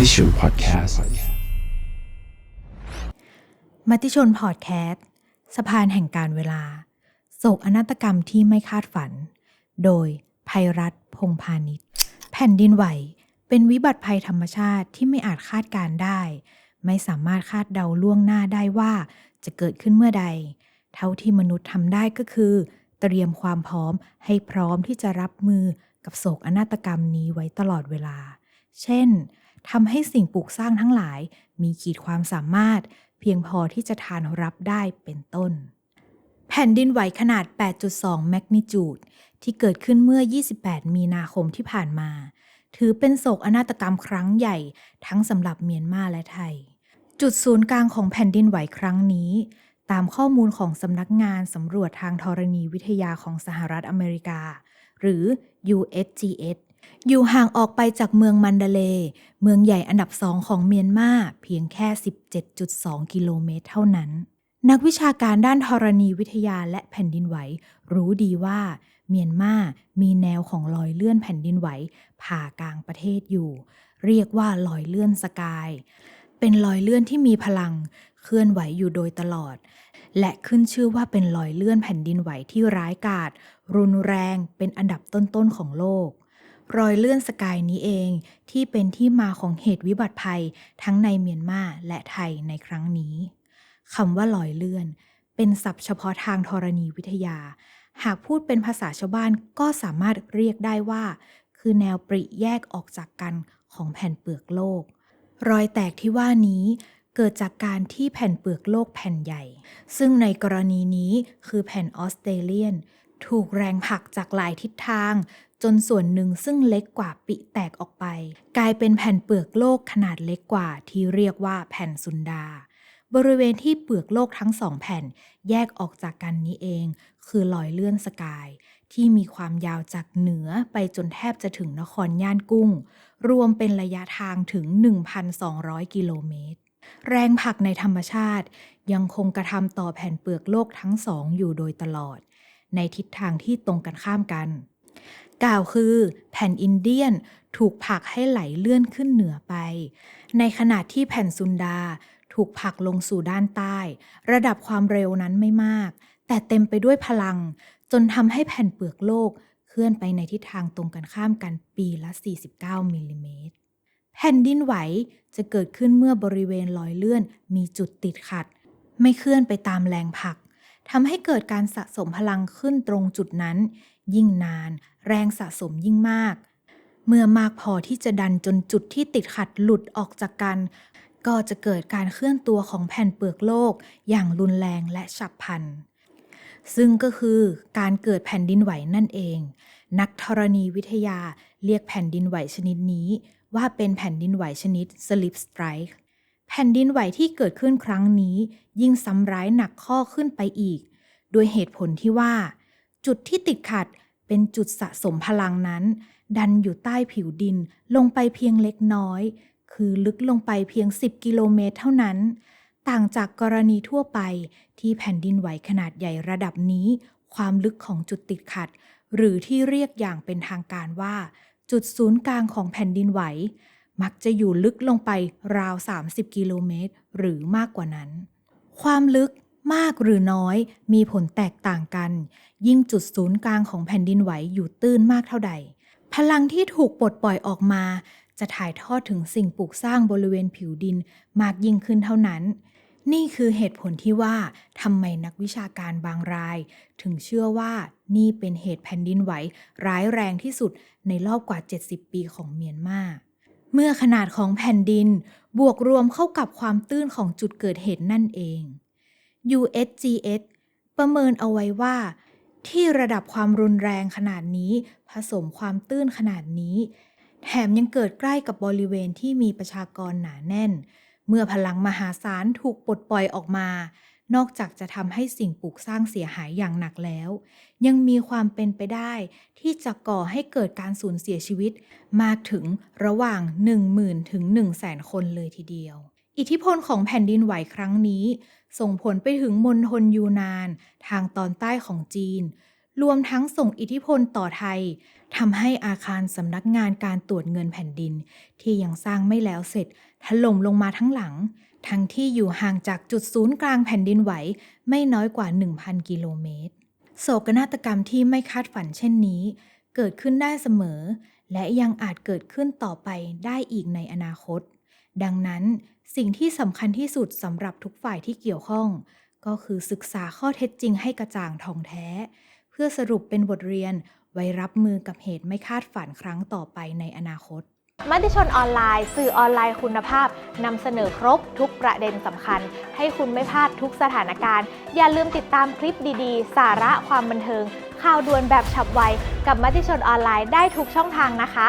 มติชนพอดแคสต์มติชนพอดแคสต์สะพานแห่งการเวลา โศกอนาตกรรมที่ไม่คาดฝัน โดยภัยรัฐพงพาณิชย์ แผ่นดินไหว เป็นวิบัติภัยธรรมชาติที่ไม่อาจคาดการได้ ไม่สามารถคาดเดาล่วงหน้าได้ว่าจะเกิดขึ้นเมื่อใด เท่าที่มนุษย์ทำได้ก็คือ เตรียมความพร้อมให้พร้อมที่จะรับมือกับโศกอนาตกรรมนี้ไว้ตลอดเวลา เช่น ทำให้สิ่งปลูกสร้างทั้งหลาย มีขีดความสามารถ เพียงพอที่จะทานรับได้เป็นต้น แผ่นดินไหวขนาด 8.2 แมกนิจูด ที่เกิดขึ้นเมื่อ 28 มีนาคมที่ผ่านมา ถือเป็นโศกอนาตกรรมครั้งใหญ่ทั้งสำหรับเมียนมาและไทย จุดศูนย์กลางของแผ่นดินไหวครั้งนี้ตามข้อมูลของสำนักงานสำรวจทางธรณีวิทยาของสหรัฐอเมริกา หรือ USGS อยู่ห่างออกไปจากเมืองมันดาเลเมืองใหญ่อันดับสองของเมียนมาเพียงแค่ 17.2 กิโลเมตรเท่านั้น นักวิชาการด้านธรณีวิทยาและแผ่นดินไหว รู้ดีว่า เมียนมามีแนวของรอยเลื่อนแผ่นดินไหว ผ่ากลางประเทศอยู่ เรียกว่าลอยเลื่อนสกาย เป็นรอยเลื่อนที่มีพลังเคลื่อนไหวอยู่โดยตลอด และขึ้นชื่อว่าเป็นรอยเลื่อนแผ่นดินไหวที่ร้ายกาจรุนแรงเป็นอันดับต้นๆของโลก รอยเลื่อนสกายนี้เองที่เป็นที่มาของเหตุวิบัติภัยทั้งในเมียนมาและไทยในครั้งนี้คำว่าลอยเลื่อน เป็นศัพท์เฉพาะทางธรณีวิทยา หากพูดเป็นภาษาชาวบ้านก็สามารถเรียกได้ว่า คือแนวปริแยกออกจากกันของแผ่นเปลือกโลก รอยแตกที่ว่านี้เกิดจากการที่แผ่นเปลือกโลกแผ่นใหญ่ ซึ่งในกรณีนี้คือแผ่นออสเตรเลียน ถูกแรงผลักจากหลายทิศทาง จนส่วนหนึ่งซึ่งเล็กกว่าปิแตกออกไป กลายเป็นแผ่นเปลือกโลกขนาดเล็กกว่าที่เรียกว่าแผ่นซุนดา บริเวณที่เปลือกโลกทั้งสองแผ่นแยกออกจากกันนี้เอง คือรอยเลื่อนสกาย ที่มีความยาวจากเหนือไปจนแทบจะถึงนครย่านกุ้ง รวมเป็นระยะทางถึง 1,200 กิโลเมตรแรงผลักในธรรมชาติ ยังคงกระทำต่อแผ่นเปลือกโลกทั้งสองอยู่โดยตลอด ในทิศทางที่ตรงกันข้ามกัน กล่าวคือแผ่นอินเดียนถูกผลักให้ไหลเลื่อนขึ้นเหนือไป ในขณะที่แผ่นซุนดาถูกผลักลงสู่ด้านใต้ ระดับความเร็วนั้นไม่มาก แต่เต็มไปด้วยพลัง จนทำให้แผ่นเปลือกโลกเคลื่อนไปในทิศทางตรงกันข้ามกันปีละ 49มิลลิเมตรแผ่นดินไหวจะเกิดขึ้นเมื่อบริเวณลอยเลื่อนมีจุดติดขัด ไม่เคลื่อนไปตามแรงผลัก ทำให้เกิดการสะสมพลังขึ้นตรงจุดนั้น ยิ่งนาน แรงสะสมยิ่งมาก เมื่อมากพอที่จะดันจนจุดที่ติดขัดหลุดออกจากกัน ก็จะเกิดการเคลื่อนตัวของแผ่นเปลือกโลก อย่างรุนแรงและฉับพลัน ซึ่งก็คือการเกิดแผ่นดินไหวนั่นเอง นักธรณีวิทยาเรียกแผ่นดินไหวชนิดนี้ ว่าเป็นแผ่นดินไหวชนิด slip strike แผ่นดินไหวที่เกิดขึ้นครั้งนี้ ยิ่งซ้ำร้ายหนักข้อขึ้นไปอีก โดยเหตุผลที่ว่า จุดที่ติดขัดเป็นจุดสะสมพลังนั้น ดันอยู่ใต้ผิวดินลงไปเพียงเล็กน้อย คือลึกลงไปเพียง 10 กิโลเมตรเท่านั้น ต่างจากกรณีทั่วไปที่แผ่นดินไหวขนาดใหญ่ระดับนี้ ความลึกของจุดติดขัด หรือที่เรียกอย่างเป็นทางการว่า จุดศูนย์กลางของแผ่นดินไหว มักจะอยู่ลึกลงไปราว 30 กิโลเมตร หรือมากกว่านั้น ความลึกมากหรือน้อยมีผลแตกต่างกัน ยิ่งจุดศูนย์กลางของแผ่นดินไหวอยู่ตื้นมากเท่าใด พลังที่ถูกปลดปล่อยออกมา จะถ่ายทอดถึงสิ่งปลูกสร้างบริเวณผิวดินมากยิ่งขึ้นเท่านั้น นี่คือเหตุผลที่ว่าทำไมนักวิชาการบางราย ถึงเชื่อว่านี่เป็นเหตุแผ่นดินไหวร้ายแรงที่สุดในรอบกว่า 70 ปีของเมียนมา เมื่อขนาดของแผ่นดินบวกรวมเข้ากับความตื้นของจุดเกิดเหตุนั่นเอง USGS ประเมินเอาไว้ว่า ที่ระดับความรุนแรงขนาดนี้ ผสมความตื้นขนาดนี้ แถมยังเกิดใกล้กับบริเวณที่มีประชากรหนาแน่น เมื่อพลังมหาศาลถูกปลดปล่อยออกมา นอกจากจะทำให้สิ่งปลูกสร้างเสียหายอย่างหนักแล้ว ยังมีความเป็นไปได้ที่จะก่อให้เกิดการสูญเสียชีวิต มากถึงระหว่าง 10,000 ถึง 100,000 คนเลยทีเดียว อิทธิพลของแผ่นดินไหวครั้งนี้ ส่งผลไปถึงมณฑลยูนาน ทางตอนใต้ของจีน รวมทั้งส่งอิทธิพลต่อไทยทำให้อาคารสำนักงานการตรวจเงินแผ่นดิน ที่ยังสร้างไม่แล้วเสร็จถล่มลงมาทั้งหลัง ทั้งที่อยู่ห่างจากจุดศูนย์กลางแผ่นดินไหว ไม่น้อยกว่า 1,000 กิโลเมตร โศกนาฏกรรมที่ไม่คาดฝันเช่นนี้ เกิดขึ้นได้เสมอ และยังอาจเกิดขึ้นต่อไปได้อีกในอนาคต ดังนั้นสิ่งที่สำคัญที่สุดสำหรับทุกฝ่ายที่เกี่ยวข้อง ก็คือศึกษาข้อเท็จจริงให้กระจ่างท่องแท้ เพื่อสรุปเป็นบทเรียน ไว้รับมือกับเหตุไม่คาดฝันครั้งต่อไปในอนาคต มติชนออนไลน์ สื่อออนไลน์คุณภาพนำเสนอครบทุกประเด็นสำคัญ ให้คุณไม่พลาดทุกสถานการณ์ อย่าลืมติดตามคลิปดีๆ สาระความบันเทิง ข่าวด่วนแบบฉับไว กับมติชนออนไลน์ได้ทุกช่องทางนะคะ